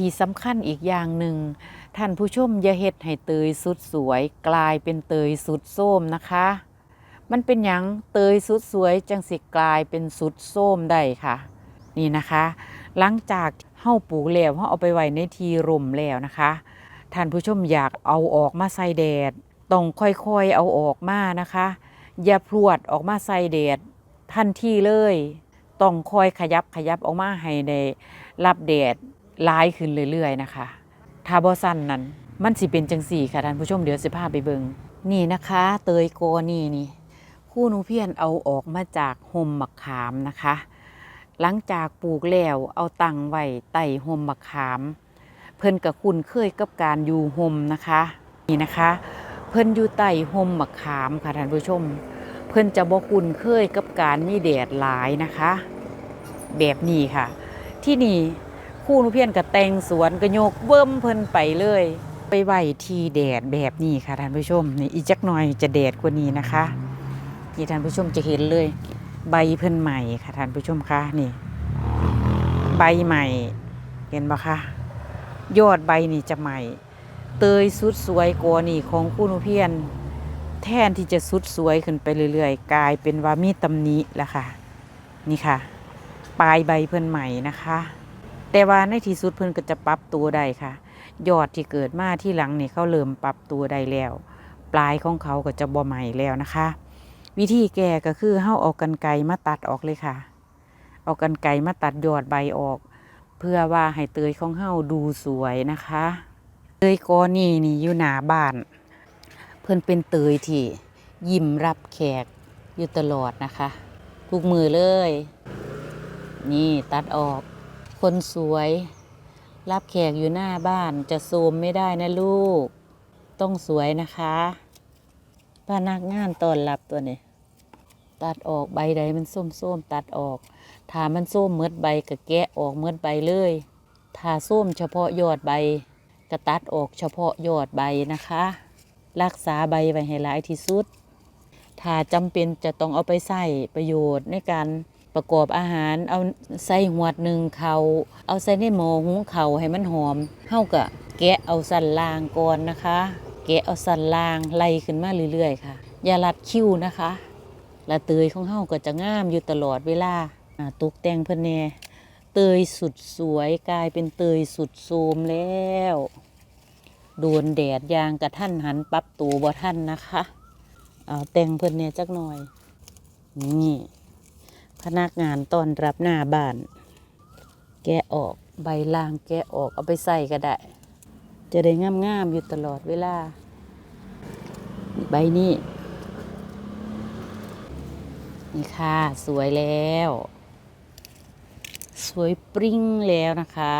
ที่สำคัญอีกอย่างหนึ่ง ท่านผู้ชมอย่าเฮ็ดให้เตยสุดสวย กลายเป็นเตยสุดโส้มนะคะ มันเป็นหยังเตยสุดสวยจังสิกลายเป็นสุดโส้มได้ค่ะ นี่นะคะ หลังจากเฮาปลูกแล้วเฮาเอาไปไว้ในทีร่มแล้วนะคะ ท่านผู้ชมอยากเอาออกมาใส่แดดต้องค่อยๆเอาออกมานะคะ อย่าพรวดออกมาใส่แดดทันทีเลย ต้องคอยขยับขยับออกมาให้ได้รับแดด หลายขึ้นเรื่อยๆนะคะถ้าบ่สั้นนั้นมันสิเป็นจังสี่ค่ะท่านผู้ชมเดี๋ยวสิพาไปเบิงนี่นะคะ เตยโกนี่นี่คู่นูเพียนเอาออกมาจากห่มมะขามนะคะ หลังจากปลูกแล้วเอาตังไว้ใต้ห่มมะขาม เพิ่นกับคุ้นเคยกับการอยู่ห่มนะคะ นี่นะคะ เพิ่นอยู่ใต้ห่มมะขามค่ะท่านผู้ชม เพิ่นจะบ่คุ้นเคยกับการมีแดดหลายนะคะ แบบนี้ค่ะ ที่นี่ คู่นุเพียนกับแตงสวนก็โยกเบิ่มเพิ่นไปเลย ไปไหวที่แดดแบบนี้ค่ะท่านผู้ชมนี่อีจักหน่อยจะแดดกว่านี้นะคะนี่ท่านผู้ชมจะเห็นเลย ใบเพิ่นใหม่ค่ะท่านผู้ชมคะนี่ ใบใหม่เห็นปะคะยอดใบนี่จะใหม่ เตยสุดสวยกว่านี่ของคู่นุเพียน แทนที่จะสุดสวยขึ้นไปเรื่อยๆ กลายเป็นว่ามีตำหนิแล้วค่ะ นี่ค่ะ ปลายใบเพิ่นใหม่นะคะ แต่ว่าในที่สุดเพิ่นก็จะปรับตัวได้ค่ะ ยอดที่เกิดมาที่หลังนี่เขาเริ่มปรับตัวได้แล้ว ปลายของเขาก็จะบ่ใหม่แล้วนะคะ วิธีแก้ก็คือเฮาเอากันไกมาตัดออกเลยค่ะ เอากันไกมาตัดยอดใบออก เพื่อว่าให้เตยของเฮาดูสวยนะคะเตยกอนี่นี่อยู่หน้าบ้าน เพิ่นเป็นเตยที่ยิ้มรับแขกอยู่ตลอดนะคะ ทุกมือเลย นี่ตัดออก คนสวย รับแขกอยู่หน้าบ้านจะโซมไม่ได้นะลูก ต้องสวยนะคะพนักงานตอนรับตัวนี้ตัดออกใบใดมันส้มๆตัดออกถ้ามันส้มเมืดใบก็แกะออกเมืดใบเลยถ้าส้มเฉพาะยอดใบก็ตัดออกเฉพาะยอดใบนะคะ รักษาใบไว้ให้หลายที่สุด ถ้าจำเป็นจะต้องเอาไปใส่ประโยชน์ในการ ประกอบอาหารเอาใส่หวดหนึ่งเขาเอาใส่ในหม้อหุงเขาให้มันหอมเฮาก็แกะเอาสันล่างก่อนนะคะ แกะเอาสันล่างไล่ขึ้นมาเรื่อยๆค่ะ อย่ารัดคิ้วนะคะและเตยของเฮาก็จะงามอยู่ตลอดเวลาตกแต่งเพิ่นแน่เตยสุดสวยกลายเป็นเตยสุดโทมแล้ว โดนแดดยางกระท่านหันปรับตัวบ่ท่านนะคะ เอาแต่งเพิ่นเนี่ยจักหน่อย นี่ พนักงานต้อนรับหน้าบ้าน แกะออกใบล่างแกะออกเอาไปใส่ก็ได้ จะได้งามๆอยู่ตลอดเวลา ใบนี้ นี่ค่ะสวยแล้ว สวยปริ้งแล้วนะคะ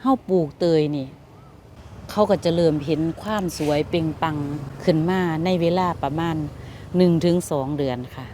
เฮาปลูกเตยนี่ เขาก็จะเริ่มเห็นความสวยเปล่งปังขึ้นมาในเวลาประมาณ 1-2 เดือนค่ะ